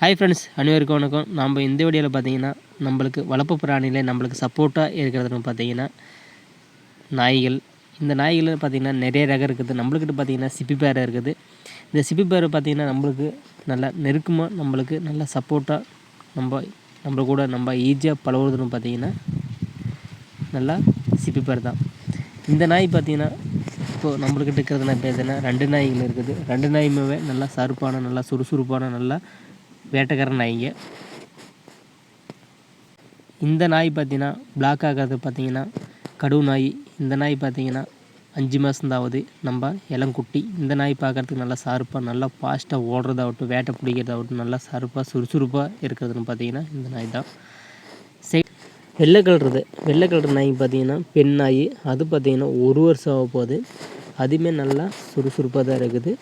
Hi friends அனைவருக்கும் வணக்கம். நம்ம இந்த வீடியோவில் பார்த்தீங்கன்னா நம்மளுக்கு வளர்ப்பு பிராணியில் நம்மளுக்கு சப்போர்ட்டாக இருக்கிறதுன்னு பார்த்தீங்கன்னா நாய்கள். இந்த நாய்கள் பார்த்தீங்கன்னா நிறைய ரகம் இருக்குது. நம்மளுக்கிட்ட பார்த்தீங்கன்னா சிப்பி பேரை இருக்குது. இந்த சிப்பி பேரை பார்த்தீங்கன்னா நம்மளுக்கு நல்லா நெருக்கமாக நம்மளுக்கு நல்லா சப்போர்ட்டாக நம்ம நம்ம கூட நம்ம ஈஸியாக பழகுறதுன்னு பார்த்தீங்கன்னா நல்லா சிப்பி பேர் தான். இந்த நாய் பார்த்தீங்கன்னா இப்போது நம்மளுக்கிட்ட இருக்கிறது நான் பேசுனா ரெண்டு நாய்கள் இருக்குது. ரெண்டு நாயுமே நல்லா சருப்பான நல்லா சுறுசுறுப்பான நல்லா வேட்டைக்கார நாய்ங்க இந்த நாய் பார்த்தீங்கன்னா பிளாக் ஆகிறது பார்த்தீங்கன்னா கடுவு நாய். இந்த நாய் பார்த்தீங்கன்னா அஞ்சு மாதந்தாவது நம்ம இளங்குட்டி. இந்த நாய் பார்க்குறதுக்கு நல்லா சார்ப்பாக நல்லா ஃபாஸ்ட்டாக ஓடுறதாகட்டும் வேட்டை பிடிக்கிறதாகட்டும் நல்லா சார்ப்பாக சுறுசுறுப்பாக இருக்கிறதுன்னு பார்த்தீங்கன்னா இந்த நாய் தான். சரி வெள்ளை கலருது. வெள்ளை கலர் நாய் பார்த்தீங்கன்னா பெண் நாய். அது பார்த்தீங்கன்னா ஒரு வருஷம் ஆக போகுது அதுவுமே நல்லா சுறுசுறுப்பாக தான் இருக்குது.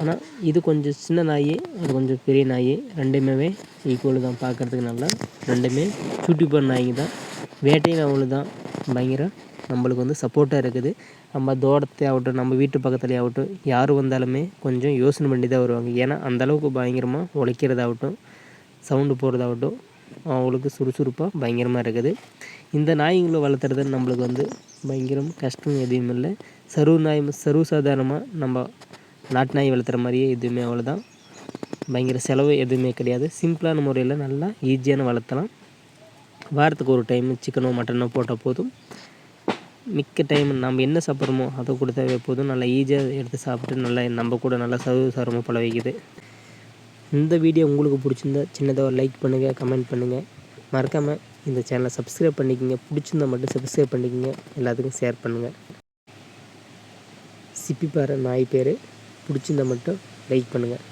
ஆனால் இது கொஞ்சம் சின்ன நாய் அது கொஞ்சம் பெரிய நாய். ரெண்டுமே ஈக்குவல் தான். பார்க்குறதுக்கு நல்லா. ரெண்டுமே சூட்டி போகிற நாய்ங்க தான். வேட்டையும் அவ்வளோ தான். பயங்கர. நம்மளுக்கு வந்து சப்போர்ட்டாக இருக்குது. நம்ம தோட்டத்தை ஆகட்டும் நம்ம வீட்டு பக்கத்துலேயே ஆகட்டும் யார் வந்தாலுமே கொஞ்சம் யோசனை பண்ணி தான் வருவாங்க. ஏன்னா அந்தளவுக்கு பயங்கரமாக உழைக்கிறதாகட்டும் சவுண்டு போடுறதாகட்டும் அவங்களுக்கு சுறுசுறுப்பாக பயங்கரமாக இருக்குது. இந்த நாய்ங்களை வளர்த்துறது நம்மளுக்கு வந்து பயங்கரம் கஷ்டம் எதுவும் இல்லை. சர்வ நாய் சர்வ சாதாரணமாக நம்ம நாட்டு நாய் வளர்த்துற மாதிரியே எதுவுமே அவ்வளோதான் பயங்கர செலவு எதுவுமே கிடையாது. சிம்பிளான முறையில் நல்லா ஈஸியான வளர்த்தலாம். வாரத்துக்கு ஒரு டைம் சிக்கனோ மட்டனோ போட்டால் போதும். மிக்க டைம் நம்ம என்ன சாப்பிட்றோமோ அதை கொடுத்தாவே போதும். நல்லா ஈஸியாக எடுத்து சாப்பிட்டு நல்லா நம்ம கூட நல்லா சர்வசாரமாக பழ வைக்குது இந்த வீடியோ உங்களுக்கு பிடிச்சிருந்தா சின்னதாக லைக் பண்ணுங்கள் கமெண்ட் பண்ணுங்கள் மறக்காமல் இந்த சேனலை சப்ஸ்கிரைப் பண்ணிக்கோங்க. பிடிச்சிருந்தா மட்டும் சப்ஸ்கிரைப் பண்ணிக்கோங்க. எல்லாத்துக்கும் ஷேர் பண்ணுங்கள் சிப்பிப்பாறை நாய் பேர். பிடிச்சிருந்தா மட்டும் லைக் பண்ணுங்கள்